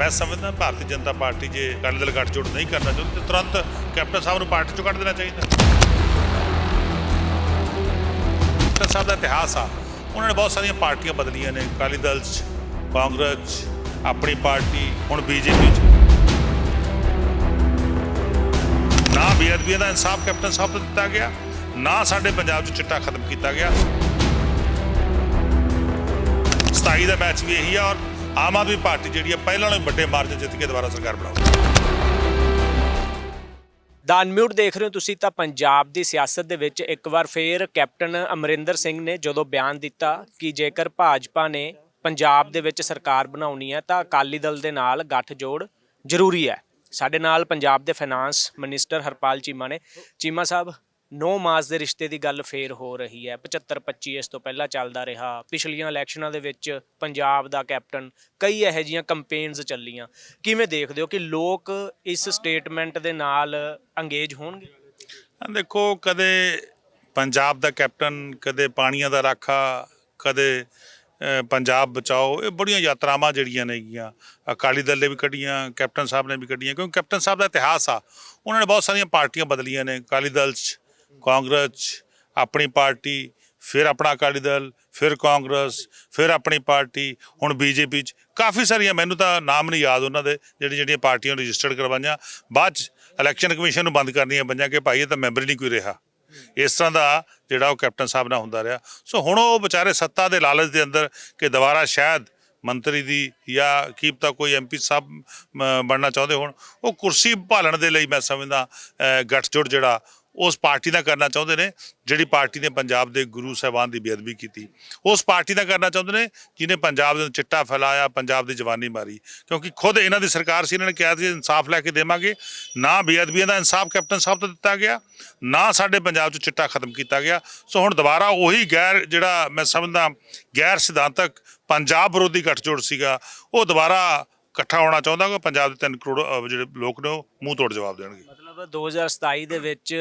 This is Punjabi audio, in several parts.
ਮੈਂ ਸਮਝਦਾ ਭਾਰਤੀ ਜਨਤਾ ਪਾਰਟੀ ਜੇ ਅਕਾਲੀ ਦਲ ਗੱਠਜੋੜ ਨਹੀਂ ਕਰਨਾ ਚਾਹੁੰਦੀ, ਤਾਂ ਤੁਰੰਤ ਕੈਪਟਨ ਸਾਹਿਬ ਨੂੰ ਪਾਰਟੀ ਚੋਂ ਕੱਢ ਦੇਣਾ ਚਾਹੀਦਾ। ਕੈਪਟਨ ਸਾਹਿਬ ਦਾ ਇਤਿਹਾਸ ਆ। ਉਹਨਾਂ ਨੇ ਬਹੁਤ ਸਾਰੀਆਂ ਪਾਰਟੀਆਂ ਬਦਲੀਆਂ ਨੇ, ਅਕਾਲੀ ਦਲ 'ਚ, ਕਾਂਗਰਸ 'ਚ, ਆਪਣੀ ਪਾਰਟੀ, ਹੁਣ ਬੀਜੇਪੀ 'ਚ। ਨਾ ਬੇਅਦਬੀਆਂ ਦਾ ਇਨਸਾਫ ਕੈਪਟਨ ਸਾਹਿਬ ਤੋਂ ਦਿੱਤਾ ਗਿਆ, ਨਾ ਸਾਡੇ ਪੰਜਾਬ 'ਚ ਚਿੱਟਾ ਖਤਮ ਕੀਤਾ ਗਿਆ। 27 ਦਾ ਮੈਚ ਵੀ ਇਹੀ ਆ ਔਰ ਆਮ ਆਦਮੀ ਪਾਰਟੀ ਜਿਹੜੀ ਆ, ਪਹਿਲਾਂ ਨਾਲੋਂ ਵੱਡੇ ਮਾਰਜਨ ਜਿੱਤ ਕੇ ਦੁਬਾਰਾ ਸਰਕਾਰ ਬਣਾਉਗੀ ਦਾ ਅਨਮਿਊਟ ਦੇਖ ਰਹੇ ਹੋ ਤੁਸੀਂ ਤਾਂ ਪੰਜਾਬ ਦੀ ਸਿਆਸਤ ਦੇ ਵਿੱਚ ਇੱਕ ਵਾਰ ਫੇਰ ਕੈਪਟਨ ਅਮਰਿੰਦਰ ਸਿੰਘ ਨੇ ਜਦੋਂ ਬਿਆਨ ਦਿੱਤਾ ਕਿ ਜੇਕਰ ਭਾਜਪਾ ਨੇ ਪੰਜਾਬ ਦੇ ਵਿੱਚ ਸਰਕਾਰ ਬਣਾਉਣੀ ਹੈ ਤਾਂ ਅਕਾਲੀ ਦਲ ਦੇ ਨਾਲ ਗੱਠਜੋੜ ਜ਼ਰੂਰੀ ਹੈ। ਸਾਡੇ ਨਾਲ ਪੰਜਾਬ ਦੇ ਫਾਈਨਾਂਸ ਮਿਨਿਸਟਰ ਹਰਪਾਲ ਚੀਮਾ ਨੇ। ਚੀਮਾ ਸਾਹਿਬ 9 ਮਾਸ ਦੇ ਰਿਸ਼ਤੇ ਦੀ ਗੱਲ ਫੇਰ ਹੋ ਰਹੀ ਹੈ। 75 25 ਇਸ ਤੋਂ ਪਹਿਲਾਂ ਚੱਲਦਾ ਰਿਹਾ। ਪਿਛਲੀਆਂ ਇਲੈਕਸ਼ਨਾਂ ਦੇ ਵਿੱਚ ਪੰਜਾਬ ਦਾ ਕੈਪਟਨ ਕਈ ਇਹੋ ਜਿਹੀਆਂ ਕੰਪੇਨਸ ਚੱਲੀਆਂ। ਕਿਵੇਂ ਦੇਖਦੇ ਹੋ ਕਿ ਲੋਕ ਇਸ ਸਟੇਟਮੈਂਟ ਦੇ ਨਾਲ ਅੰਗੇਜ ਹੋਣਗੇ? ਦੇਖੋ, ਕਦੇ ਪੰਜਾਬ ਦਾ ਕੈਪਟਨ, ਕਦੇ ਪਾਣੀਆਂ ਦਾ ਰਾਖਾ, ਕਦੇ ਪੰਜਾਬ ਬਚਾਓ, ਇਹ ਬੜੀਆਂ ਯਾਤਰਾਵਾਂ ਜਿਹੜੀਆਂ ਨੇਗੀਆਂ ਅਕਾਲੀ ਦਲ ਨੇ ਵੀ ਕੱਢੀਆਂ, ਕੈਪਟਨ ਸਾਹਿਬ ਨੇ ਵੀ ਕੱਢੀਆਂ, ਕਿਉਂਕਿ ਕੈਪਟਨ ਸਾਹਿਬ ਦਾ ਇਤਿਹਾਸ ਆ। ਉਹਨਾਂ ਨੇ ਬਹੁਤ ਸਾਰੀਆਂ ਪਾਰਟੀਆਂ ਬਦਲੀਆਂ ਨੇ ਅਕਾਲੀ ਦਲ 'ਚ। ਕਾਂਗਰਸ ਆਪਣੀ ਪਾਰਟੀ ਫਿਰ ਆਪਣਾ ਅਕਾਲੀ ਦਲ ਫਿਰ ਕਾਂਗਰਸ ਫਿਰ ਆਪਣੀ ਪਾਰਟੀ ਹੁਣ ਬੀਜੇਪੀ 'ਚ ਕਾਫੀ ਸਾਰੀਆਂ ਮੈਨੂੰ ਤਾਂ ਨਾਮ ਨਹੀਂ ਯਾਦ ਉਹਨਾਂ ਦੇ ਜਿਹੜੀ ਜਿਹੜੀਆਂ ਪਾਰਟੀਆਂ ਰਜਿਸਟਰਡ ਕਰਵਾਈਆਂ। ਬਾਅਦ 'ਚ ਇਲੈਕਸ਼ਨ ਕਮਿਸ਼ਨ ਨੂੰ ਬੰਦ ਕਰਨੀਆਂ ਪਈਆਂ ਕਿ ਭਾਈ ਇਹ ਤਾਂ ਮੈਂਬਰ ਨਹੀਂ ਕੋਈ ਰਿਹਾ। ਇਸ ਤਰ੍ਹਾਂ ਦਾ ਜਿਹੜਾ ਉਹ ਕੈਪਟਨ ਸਾਹਿਬ ਨਾਲ ਹੁੰਦਾ ਰਿਹਾ। ਸੋ ਹੁਣ ਉਹ ਵਿਚਾਰੇ ਸੱਤਾ ਦੇ ਲਾਲਚ ਦੇ ਅੰਦਰ ਕਿ ਦੁਬਾਰਾ ਸ਼ਾਇਦ ਮੰਤਰੀ ਦੀ ਜਾਂ ਕੀ ਪਤਾ ਕੋਈ ਐਮਪੀ ਸਾਹਿਬ ਬਣਨਾ ਚਾਹੁੰਦੇ ਹੋਣ ਉਹ ਕੁਰਸੀ ਭਾਲਣ ਦੇ ਲਈ ਮੈਂ ਸਮਝਦਾ ਅ, ਗੱਠਜੋੜ ਜਿਹੜਾ ਉਸ ਪਾਰਟੀ ਦਾ ਕਰਨਾ ਚਾਹੁੰਦੇ ਨੇ, ਜਿਹੜੀ ਪਾਰਟੀ ਨੇ ਪੰਜਾਬ ਦੇ ਗੁਰੂ ਸਾਹਿਬਾਨ ਦੀ ਬੇਅਦਬੀ ਕੀਤੀ। ਉਸ ਪਾਰਟੀ ਦਾ ਕਰਨਾ ਚਾਹੁੰਦੇ ਨੇ, ਜਿਹਨੇ ਪੰਜਾਬ ਦੇ ਚਿੱਟਾ ਫੈਲਾਇਆ, ਪੰਜਾਬ ਦੀ ਜਵਾਨੀ ਮਾਰੀ। ਕਿਉਂਕਿ ਖੁਦ ਇਹਨਾਂ ਦੀ ਸਰਕਾਰ ਸੀ, ਇਹਨਾਂ ਨੇ ਕਿਹਾ ਸੀ, ਇਨਸਾਫ ਲੈ ਕੇ ਦੇਵਾਂਗੇ। ਨਾ ਬੇਅਦਬੀਆਂ ਦਾ ਇਨਸਾਫ ਕੈਪਟਨ ਸਾਹਿਬ ਤੋਂ ਦਿੱਤਾ ਗਿਆ, ਨਾ ਸਾਡੇ ਪੰਜਾਬ 'ਚ ਚਿੱਟਾ ਖਤਮ ਕੀਤਾ ਗਿਆ। ਸੋ ਹੁਣ ਦੁਬਾਰਾ ਉਹੀ ਗੈਰ, ਜਿਹੜਾ ਮੈਂ ਸਮਝਦਾ, ਗੈਰ ਸਿਧਾਂਤਕ ਪੰਜਾਬ ਵਿਰੋਧੀ ਗੱਠਜੋੜ ਸੀਗਾ, ਉਹ ਦੁਬਾਰਾ ਇਕੱਠਾ ਹੋਣਾ ਚਾਹੁੰਦਾ ਕਿ ਪੰਜਾਬ ਦੇ 3 ਕਰੋੜ ਜਿਹੜੇ ਲੋਕ ਨੇ ਉਹ ਮੂੰਹ ਤੋੜ ਜਵਾਬ ਦੇਣਗੇ। ਮਤਲਬ 2027 ਦੇ ਵਿੱਚ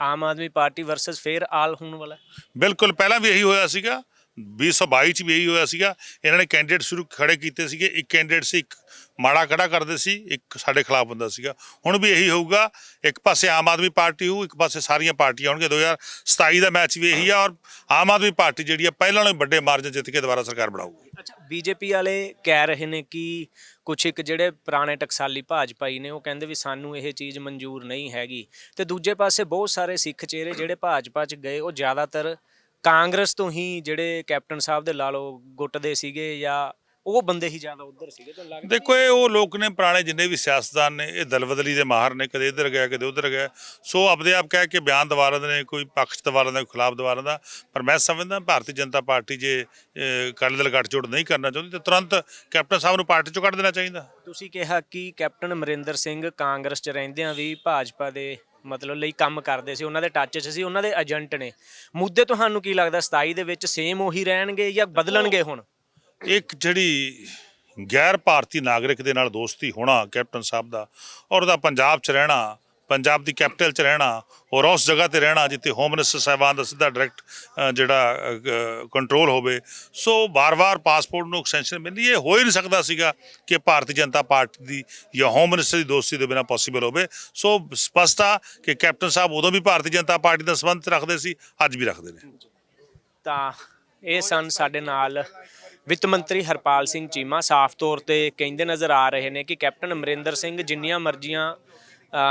ਆਮ ਆਦਮੀ ਪਾਰਟੀ ਵਰਸਸ ਫੇਰ ਆਲ ਹੋਣ ਵਾਲਾ ਹੈ। ਬਿਲਕੁਲ, ਪਹਿਲਾਂ ਵੀ ਇਹੀ ਹੋਇਆ ਸੀਗਾ 2022 ਚ ਵੀ ਇਹੀ ਹੋਇਆ ਸੀਗਾ। ਇਹਨਾਂ ਨੇ ਕੈਂਡੀਡੇਟ ਸ਼ੁਰੂ ਖੜੇ ਕੀਤੇ ਸੀਗੇ। ਇੱਕ ਕੈਂਡੀਡੇਟ ਸੀ, ਇੱਕ ਮਾੜਾ ਖੜਾ ਕਰਦੇ ਸੀ, ਇੱਕ ਸਾਡੇ ਖਿਲਾਫ ਬੰਦਾ ਸੀਗਾ। ਹੁਣ ਵੀ ਇਹੀ ਹੋਊਗਾ। ਇੱਕ ਪਾਸੇ ਆਮ ਆਦਮੀ ਪਾਰਟੀ ਹੋਊ, ਇੱਕ ਪਾਸੇ ਸਾਰੀਆਂ ਪਾਰਟੀਆਂ ਹੋਣਗੀਆਂ। 2027 ਦਾ ਮੈਚ ਵੀ ਇਹੀ ਆ ਔਰ ਆਮ ਆਦਮੀ ਪਾਰਟੀ ਜਿਹੜੀ ਆ, ਪਹਿਲਾਂ ਨਾਲੋਂ ਵੱਡੇ ਮਾਰਜਨ ਜਿੱਤ ਕੇ ਦੁਬਾਰਾ ਸਰਕਾਰ ਬਣਾਊਗੀ। ਅੱਛਾ ਬੀਜੇਪੀ ਵਾਲੇ ਕਹਿ ਰਹੇ ਨੇ ਕਿ ਕੁਛ ਇੱਕ ਜਿਹੜੇ ਪੁਰਾਣੇ ਟਕਸਾਲੀ ਭਾਜਪਾਈ ਨੇ, ਉਹ ਕਹਿੰਦੇ ਵੀ ਸਾਨੂੰ ਇਹ ਚੀਜ਼ ਮਨਜ਼ੂਰ ਨਹੀਂ ਹੈਗੀ। ਤੇ ਦੂਜੇ ਪਾਸੇ ਬਹੁਤ ਸਾਰੇ ਸਿੱਖ ਚਿਹਰੇ ਜਿਹੜੇ ਭਾਜਪਾ 'ਚ ਗਏ, ਉਹ ਜ਼ਿਆਦਾਤਰ ਕਾਂਗਰਸ ਤੋਂ ਹੀ ਜਿਹੜੇ ਕੈਪਟਨ ਸਾਹਿਬ ਦੇ ਲਾ ਲਓ ਗੁੱਟਦੇ ਸੀਗੇ ਜਾਂ ਉਹ ਬੰਦੇ ਹੀ ਜ਼ਿਆਦਾ ਉਧਰ ਸੀਗੇ ਤੁਹਾਨੂੰ ਲੱਗਦਾ ਦੇਖੋ ਇਹ ਉਹ ਲੋਕ ਨੇ ਪੁਰਾਣੇ ਜਿੰਨੇ ਵੀ ਸਿਆਸਤਦਾਨ ਨੇ ਇਹ ਦਲਬਦਲੀ ਦੇ ਮਾਹਰ ਨੇ ਕਦੇ ਇੱਧਰ ਗਿਆ ਕਦੇ ਉੱਧਰ ਗਿਆ। ਸੋ ਆਪਦੇ ਆਪ ਕਹਿ ਕੇ ਬਿਆਨ ਦਵਾ ਰਹੇ ਨੇ ਕੋਈ ਪੱਖ 'ਚ ਦਵਾ ਰਿਹਾ ਕੋਈ ਖਿਲਾਫ ਦਵਾ ਰਿਹਾ ਪਰ ਮੈਂ ਸਮਝਦਾ ਭਾਰਤੀ ਜਨਤਾ ਪਾਰਟੀ ਜੇ ਅਕਾਲੀ ਦਲ ਗੱਠਜੋੜ ਨਹੀਂ ਕਰਨਾ ਚਾਹੁੰਦੀ ਤਾਂ ਤੁਰੰਤ ਕੈਪਟਨ ਸਾਹਿਬ ਨੂੰ ਪਾਰਟੀ ਚੋਂ ਕੱਢ ਦੇਣਾ ਚਾਹੀਦਾ। ਤੁਸੀਂ ਕਿਹਾ ਕਿ ਕੈਪਟਨ ਅਮਰਿੰਦਰ ਸਿੰਘ ਕਾਂਗਰਸ 'ਚ ਰਹਿੰਦਿਆਂ ਵੀ ਭਾਜਪਾ ਦੇ ਮਤਲਬ ਲਈ ਕੰਮ ਕਰਦੇ ਸੀ, ਉਹਨਾਂ ਦੇ ਟੱਚ 'ਚ ਸੀ, ਉਹਨਾਂ ਦੇ ਏਜੰਟ ਨੇ। ਮੁੱਦੇ ਤੁਹਾਨੂੰ ਕੀ ਲੱਗਦਾ 27 ਦੇ ਵਿੱਚ ਸੇਮ ਉਹੀ ਰਹਿਣਗੇ ਜਾਂ ਬਦਲਣਗੇ ਹੁਣ? ਇੱਕ ਜਿਹੜੀ ਗੈਰ ਭਾਰਤੀ ਨਾਗਰਿਕ ਦੇ ਨਾਲ ਦੋਸਤੀ ਹੋਣਾ, ਕੈਪਟਨ ਸਾਹਿਬ ਦਾ, ਔਰ ਉਹਦਾ ਪੰਜਾਬ 'ਚ ਰਹਿਣਾ ਪੰਜਾਬ ਦੀ ਕੈਪੀਟਲ 'ਚ ਰਹਿਣਾ ਔਰ ਉਸ ਜਗ੍ਹਾ ਤੇ ਰਹਿਣਾ ਜਿੱਥੇ ਹੋਮ ਮਿਨਿਸਟਰ ਸਾਹਿਬਾਨ ਦਾ ਸਿੱਧਾ ਡਾਇਰੈਕਟ ਜਿਹੜਾ ਕੰਟਰੋਲ ਹੋਵੇ। ਸੋ ਵਾਰ-ਵਾਰ ਪਾਸਪੋਰਟ ਨੂੰ ਐਕਸਟੈਂਸ਼ਨ ਮਿਲਦੀ ਇਹ ਹੋ ਹੀ ਨਹੀਂ ਸਕਦਾ ਸੀਗਾ ਕਿ ਭਾਰਤੀ ਜਨਤਾ ਪਾਰਟੀ ਦੀ ਜਾਂ ਹੋਮ ਮਿਨਿਸਟਰ ਦੀ ਦੋਸਤੀ ਦੇ ਬਿਨਾ ਪੋਸੀਬਲ ਹੋਵੇ। ਸੋ ਸਪਸ਼ਟ ਆ ਕਿ ਕੈਪਟਨ ਸਾਹਿਬ ਉਦੋਂ ਵੀ ਭਾਰਤੀ ਜਨਤਾ ਪਾਰਟੀ ਦਾ ਸੰਬੰਧ ਰੱਖਦੇ ਸੀ, ਅੱਜ ਵੀ ਰੱਖਦੇ ਨੇ। ਤਾਂ ਇਹ ਸਨ ਸਾਡੇ ਨਾਲ ਵਿੱਤ ਮੰਤਰੀ ਹਰਪਾਲ ਸਿੰਘ ਚੀਮਾ। ਸਾਫ਼ ਤੌਰ ਤੇ ਕਹਿੰਦੇ ਨਜ਼ਰ ਆ ਰਹੇ ਨੇ ਕਿ ਕੈਪਟਨ ਅਮਰਿੰਦਰ ਸਿੰਘ ਜਿੰਨੀਆਂ ਮਰਜ਼ੀਆਂ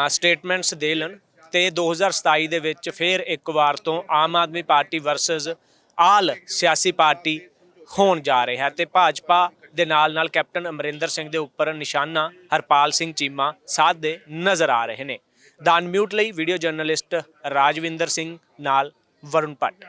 ਸਟੇਟਮੈਂਟਸ ਦੇ ਲੈਣ ਤੇ 2027 ਦੇ ਵਿੱਚ ਫਿਰ ਇੱਕ ਵਾਰ ਤੋਂ ਆਮ ਆਦਮੀ ਪਾਰਟੀ ਵਰਸਸ ਆਲ ਸਿਆਸੀ ਪਾਰਟੀ ਹੋਣ ਜਾ ਰਿਹਾ ਤੇ ਭਾਜਪਾ ਦੇ ਨਾਲ ਨਾਲ ਕੈਪਟਨ ਅਮਰਿੰਦਰ ਸਿੰਘ ਦੇ ਉੱਪਰ ਨਿਸ਼ਾਨਾ, ਹਰਪਾਲ ਸਿੰਘ ਚੀਮਾ ਸਾਧਦੇ ਨਜ਼ਰ ਆ ਰਹੇ ਨੇ। ਦਾਨ ਮਿਊਟ ਲਈ ਵੀਡੀਓ ਜਰਨਲਿਸਟ ਰਾਜਵਿੰਦਰ ਸਿੰਘ ਨਾਲ ਵਰੁਣ ਭੱਟ।